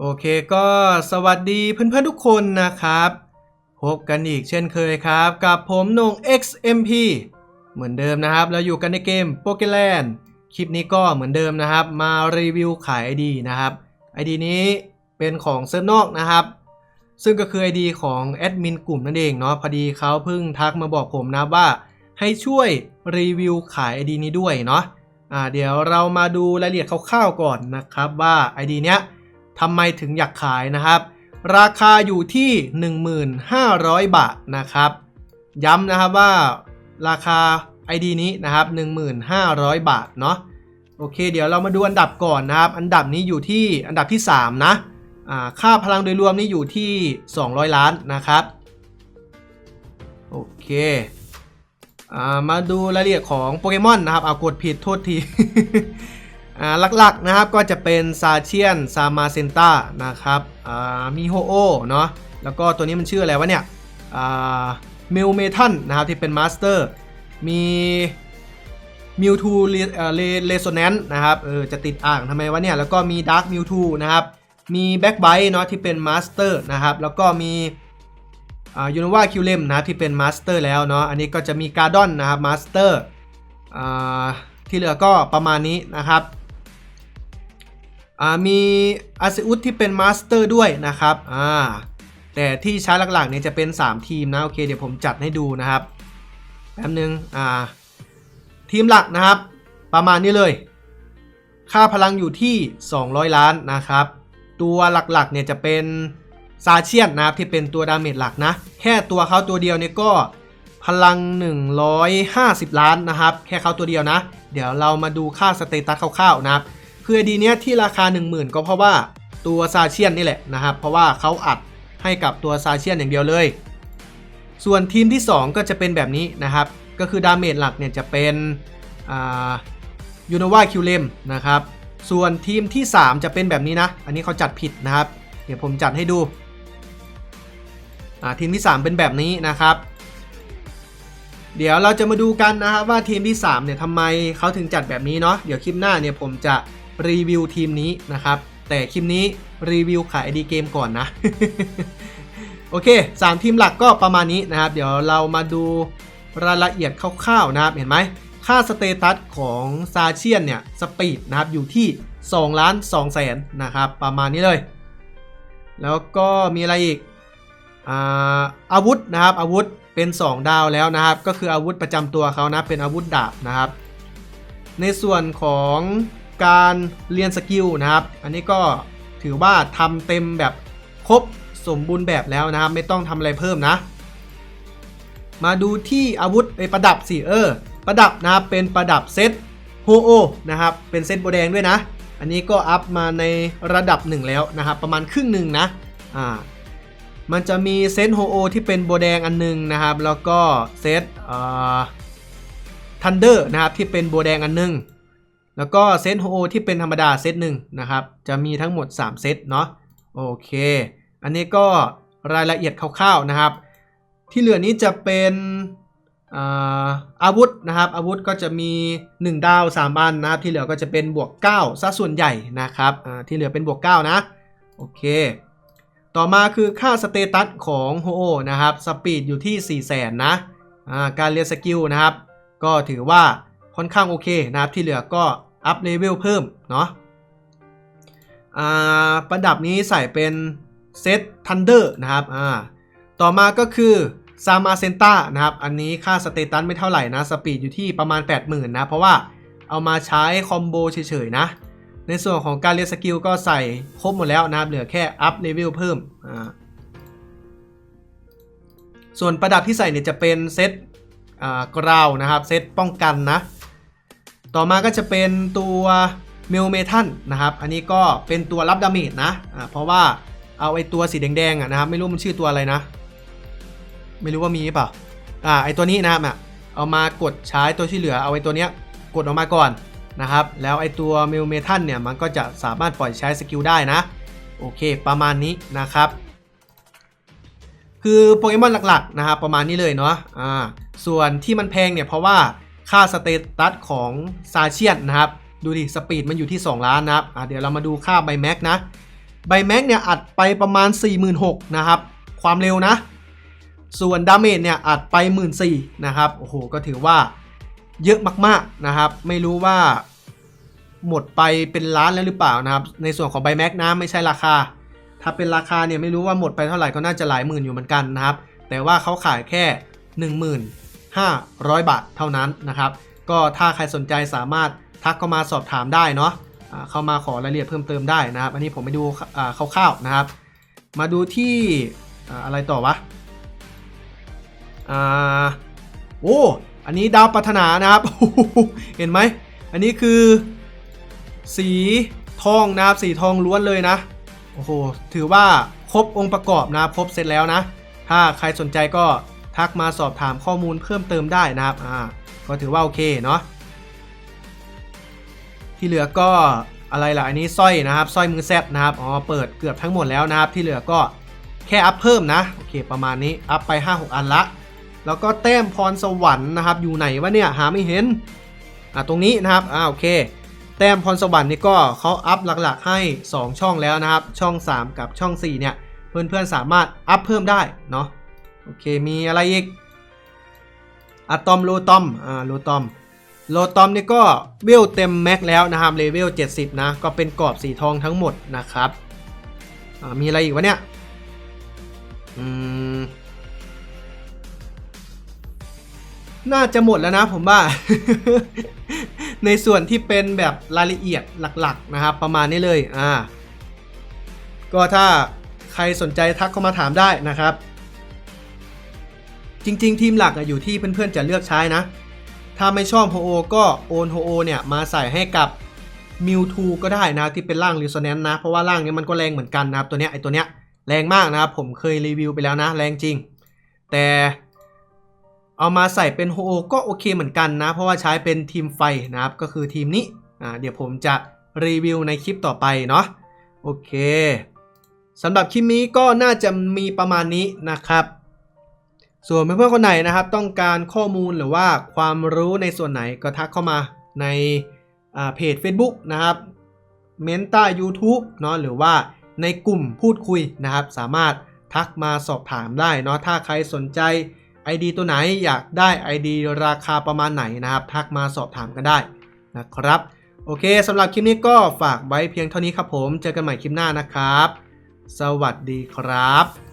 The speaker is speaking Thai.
โอเคก็สวัสดีเพื่อนๆทุกคนนะครับ พบกันอีกเช่นเคยครับ กับผมนง XMP เหมือนเดิมนะครับ เราอยู่กันในเกมโปเกแลนคลิปนี้ก็เหมือนเดิมนะครับ มารีวิวขาย ID นะครับ ID นี้เป็นของเซิร์ฟนอกนะครับ ซึ่งก็คือ ID ของแอดมินกลุ่มนั่นเองเนาะพอดีเขาเพิ่งทักมาบอกผมนะว่า ให้ช่วยรีวิวขาย ID นี้ด้วยเนาะอ่าเดี๋ยวเรามาดูรายละเอียดคร่าวๆก่อนนะครับว่า ID เนี้ย ทำไมถึงอยากขายนะครับ ราคาอยู่ที่ 1,500 บาทนะครับ ย้ำนะครับว่าราคา ID นี้นะครับ 1,500 บาทเนาะโอเค เดี๋ยวเรามาดูอันดับก่อนนะครับ อันดับนี้อยู่ที่อันดับที่ 3 นะค่าพลังโดยรวมนี่อยู่ที่ 200 ล้านนะครับ โอเคอามาดูรายละเอียดของโปเกมอนนะครับ เอากดผิดโทษที หลักๆนะครับก็จะเป็นซาเชียนซามาเซนตานะครับมีโฮโอเนาะแล้วก็ตัวนี้มันชื่ออะไรวะเนี่ยมิลเมทันนะครับที่เป็นมาสเตอร์มีมิวทูเลโซแนนนะครับเออจะติดอ่างทำไมวะเนี่ย แล้วก็มีดาร์ m มิวทูนะครับ มีแบ็กไบเนาะที่เป็นมาสเตอร์นะครับ แล้วก็มีอ่ายูโนวาคิวเลมนะที่เป็นมาสเตอร์แล้วเนาะอันนี้ก็จะมีการ์ดอนนะครับมาสเตอร์อ่าที่เหลือก็ประมาณนี้นะครับ มีอาซิอุสที่เป็นมาสเตอร์ด้วยนะครับอ่าแต่ที่ใช้หลักๆเนี่ยจะเป็น 3 ทีมนะโอเคเดี๋ยวผมจัดให้ดูนะครับแป๊บนึงอ่าทีมหลักนะครับ ประมาณนี้เลย ค่าพลังอยู่ที่ 200 ล้านนะครับ ตัวหลักๆเนี่ยจะเป็นซาเชียนนะครับที่เป็นตัวดาเมจหลักนะแค่ตัวเขาตัวเดียวเนี่ยก็พลัง 150 ล้านนะครับ แค่เขาตัวเดียวนะ เดี๋ยวเรามาดูค่าสเตตัสคร่าวๆนะครับ คือไอดีเนี้ยที่ราคา 10,000 ก็เพราะว่าตัวซาเชียนนี่แหละนะครับ เพราะว่าเขาอัดให้กับตัวซาเชียนอย่างเดียวเลย ส่วนทีมที่ 2 ก็จะเป็นแบบนี้นะครับ ก็คือดาเมจหลักเนี่ยจะเป็นยูโนวาคิวเลมนะครับ ส่วนทีมที่ 3 จะเป็นแบบนี้นะ อันนี้เขาจัดผิดนะครับ เดี๋ยวผมจัดให้ดูอ่าทีมที่ 3 เป็นแบบนี้นะครับ เดี๋ยวเราจะมาดูกันนะครับว่าทีมที่3เนี่ยทำไมเขาถึงจัดแบบนี้เนาะ เดี๋ยวคลิปหน้าเนี่ยผมจะ รีวิวทีมนี้นะครับ แต่คลิปนี้รีวิวขาย ID เกมก่อนนะ โอเค 3 ทีมหลักก็ประมาณนี้นะครับ เดี๋ยวเรามาดูรายละเอียดคร่าวๆนะครับ เห็นไหมค่าสเตตัสของซาเชียนเนี่ยสปีดนะครับอยู่ที่2ล้าน2แสนนะครับประมาณนี้เลย แล้วก็มีอะไรอีกอาอาวุธนะครับอาวุธเป็น 2 ดาวแล้วนะครับ ก็คืออาวุธประจำตัวเขานะเป็นอาวุธดาบนะครับ ในส่วนของ การเรียนสกิลนะครับ อันนี้ก็ถือว่าทำเต็มแบบครบสมบูรณ์แบบแล้วนะครับ ไม่ต้องทำอะไรเพิ่มนะ มาดูที่อาวุธไปประดับสิเออ ประดับนะครับเป็นประดับเซตโฮโอนะครับ เป็นเซตโบแดงด้วยนะ อันนี้ก็อัพมาในระดับหนึ่งแล้วนะครับ ประมาณครึ่งหนึ่งนะ อ่า มันจะมีเซตโฮโอที่เป็นโบแดงอันหนึงนะครับ แล้วก็เซตอ่าทันเดอร์นะครับที่เป็นโบแดงอันหนึง แล้วก็เซตโฮที่เป็นธรรมดาเซตหนึ่งนะครับ จะมีทั้งหมด 3 เซตเนาะโอเค อันนี้ก็รายละเอียดคร่าวๆนะครับ ที่เหลือนี้จะเป็นอาวุธนะครับ อาวุธก็จะมี 1 ดาว 3 อันนะครับ ที่เหลือก็จะเป็นบวก 9ซะส่วนใหญ่นะครับอ่าที่เหลือเป็นบวก 9 นะ โอเค ต่อมาคือค่าสเตตัสของโฮโอนะครับ สปีดอยู่ที่ 4 0 0 0 0นนะการเรียนสกิลนะครับ ก็ถือว่าค่อนข้างโอเคนะครับ ที่เหลือก็ อัพเลเวลเพิ่มเนาะอ่าประดับนี้ใส่เป็นเซตทันเดอร์นะครับอ่าต่อมาก็คือซามาเซนต้านะครับ อันนี้ค่าสเตตัสไม่เท่าไหร่นะ สปีดอยู่ที่ประมาณ 80,000 นะ เพราะว่าเอามาใช้คอมโบเฉยๆนะ ในส่วนของการเรียนสกิลก็ใส่ครบหมดแล้วนะครับ เหลือแค่อัพเลเวลเพิ่มอ่าส่วนประดับที่ใส่เนี่ยจะเป็นเซตอ่ากราวนะครับ เซตป้องกันนะ ต่อมาก็จะเป็นตัวเมลเมทันนะครับ อันนี้ก็เป็นตัวรับดาเมจนะเพราะว่าเอาไอตัวสีแดงๆนะครับ ไม่รู้มันชื่อตัวอะไรนะ ไม่รู้ว่ามีหรือเปล่าอ่าไอตัวนี้นะครับเอามากดใช้ตัวที่เหลือเอาไอตัวเนี้ยกดออกมาก่อนนะครับ แล้วไอตัวเมลเมทันเนี่ยมันก็จะสามารถปล่อยใช้สกิลได้นะโอเค ประมาณนี้นะครับ คือโปเกมอนหลักๆนะครับประมาณนี้เลยเนาะอ่าส่วนที่มันแพงเนี่ยเพราะว่า ค่าสเตตัสของซาเชียนนะครับ ดูดิสปีดมันอยู่ที่ 2 ล้านนะครับอ่าเดี๋ยวเรามาดูค่าไบแม็กนะไบแม็กเนี่ยอัดไปประมาณ 46,000นะครับ ความเร็วนะ ส่วนดาเมจเนี่ยอัดไป 14,000นะครับ โอ้โห ก็ถือว่าเยอะมากๆนะครับ ไม่รู้ว่าหมดไปเป็นล้านแล้วหรือเปล่านะครับ ในส่วนของไบแม็กนะไม่ใช่ราคา ถ้าเป็นราคาเนี่ยไม่รู้ว่าหมดไปเท่าไหร่ก็น่าจะหลายหมื่นอยู่เหมือนกันนะครับ แต่ว่าเขาขายแค่ 500 บาทเท่านั้นนะครับ ก็ถ้าใครสนใจสามารถทักเข้ามาสอบถามได้เนาะเข้ามาขอรายละเอียดเพิ่มเติมได้นะครับ อันนี้ผมไปดูอ่าคร่าวๆนะครับ มาดูที่อ่าอะไรต่อวะอ่าโอ้อันนี้ดาวปรารถนานะครับ เห็นไหม อันนี้คือ สีทองนะครับ สีทองล้วนเลยนะ โอ้โห ถือว่าครบองค์ประกอบนะครบเสร็จแล้วนะ ถ้าใครสนใจก็ ทักมาสอบถามข้อมูลเพิ่มเติมได้นะครับอ่าก็ถือว่าโอเคเนาะที่เหลือก็อะไรล่ะอันนี้สร้อยนะครับสร้อยมือแซดนะครับอ๋อเปิดเกือบทั้งหมดแล้วนะครับ ที่เหลือก็แค่อัพเพิ่มนะโอเคประมาณนี้อัพไป 5-6 อันละ แล้วก็แต้มพรสวรรค์นะครับ อยู่ไหนวะเนี่ยหาไม่เห็นอ่าตรงนี้นะครับอ่าโอเค แต้มพรสวรรค์นี่ก็เขาอัพหลักๆให้ 2 ช่องแล้วนะครับ ช่อง 3 กับช่อง 4 เนี่ยเพื่อนๆสามารถอัพเพิ่มได้เนาะ โอเค มีอะไรอีกอะตอมโลตอมอ่าโลตอมโลตอมนี่ก็เวลเต็มแม็กแล้วนะครับเลเวล70 นะ ก็เป็นกรอบสีทองทั้งหมดนะครับมีอะไรอีกวะเนี่ยอืมน่าจะหมดแล้วนะผมว่า ในส่วนที่เป็นแบบรายละเอียดหลักๆนะครับ ประมาณนี้เลยอ่าก็ถ้าใครสนใจทักเข้ามาถามได้นะครับ จริง ๆ ทีมหลักอยู่ที่เพื่อนๆจะเลือกใช้นะ ถ้าไม่ชอบโฮโอก็โอนโฮโอเนี่ยมาใส่ให้กับมิวทูก็ได้นะที่เป็นร่างรี s อ n แนนนะ เพราะว่าร่างนี้มันก็แรงเหมือนกันนะครับตัวเนี้ยไอตัวเนี้ยแรงมากนะครับผมเคยรีวิวไปแล้วนะ แรงจริง แต่เอามาใส่เป็นโฮโอก็โอเคเหมือนกันนะ เพราะว่าใช้เป็นทีมไฟนะครับก็คือทีมนี้อ่าเดี๋ยวผมจะรีวิวในคลิปต่อไปเนาะโอเคสำหรับคลิปนี้ก็น่าจะมีประมาณนี้นะครับ ส่วนเพื่อนๆคนไหนนะครับ ต้องการข้อมูลหรือว่าความรู้ในส่วนไหนก็ทักเข้ามาในาเพจ Facebook นะครับเมนต้า u t u b e เนาะหรือว่าในกลุ่มพูดคุยนะครับ สามารถทักมาสอบถามได้เนาะถ้าใครสนใจ ID ตัวไหนอยากได้ ID ราคาประมาณไหนนะครับ ทักมาสอบถามกันได้นะครับ โอเคสำหรับคลิปนี้ก็ฝากไว้เพียงเท่านี้ครับผม เจอกันใหม่คลิปหน้านะครับ สวัสดีครับ